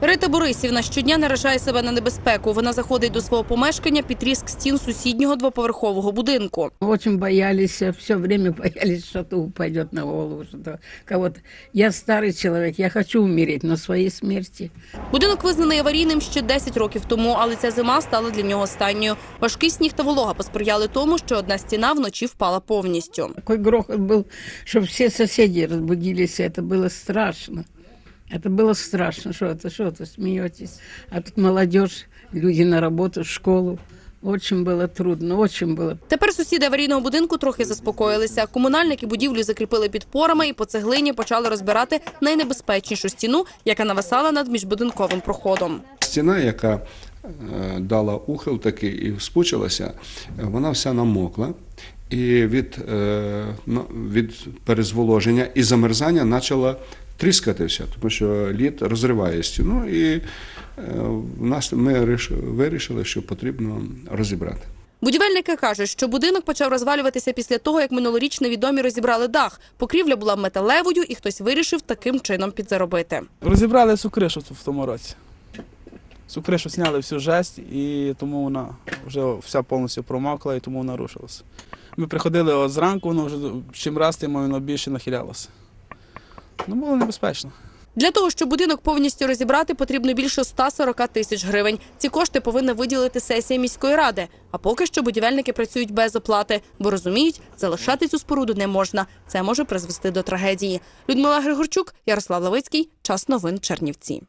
Рита Борисівна щодня наражає себе на небезпеку. Вона заходить до свого помешкання під тріск стін сусіднього двоповерхового будинку. Очень боялись, все время боялись, что-то упадет на голову, что-то кого-то. Я старый человек, я хочу умереть, но своей смерти. Будинок визнаний аварійним ще 10 років тому, але ця зима стала для нього останньою. Важкий сніг та волога посприяли тому, що одна стіна вночі впала повністю. Такой грохот был, что все соседи разбудились, это было страшно. Это было страшно, что это, что это, смеетесь. А тут молодежь, люди на работу, в школу. Очень было трудно, очень было Тепер сусіди аварійного будинку трохи заспокоїлися. Комунальники будівлю закріпили підпорами і по цеглині почали розбирати найнебезпечнішу стіну, яка нависала над міжбудинковим проходом. Стіна, яка е, дала ухил такий і спучилася, е, вона вся намокла. І від, е, ну, від перезволоження і замерзання почала тріскатися, тому що лід розриває стіну, і е, в нас ми вирішили, що потрібно розібрати. Будівельники кажуть, що будинок почав розвалюватися після того, як минулоріч невідомі розібрали дах. Покрівля була металевою, і хтось вирішив таким чином підзаробити. Розібрали цю кришу в тому році. Цю кришу зняли всю жесть, і тому вона вже вся повністю промокла, і тому вона рушилася. Ми приходили от зранку, воно вже чим раз тим воно більше нахилялося. Ну, було небезпечно. Для того, щоб будинок повністю розібрати, потрібно більше 140 тисяч гривень. Ці кошти повинна виділити сесія міської ради. А поки що будівельники працюють без оплати, бо розуміють, залишати цю споруду не можна. Це може призвести до трагедії. Людмила Григорчук, Ярослав Лавицький. Час новин Чернівці.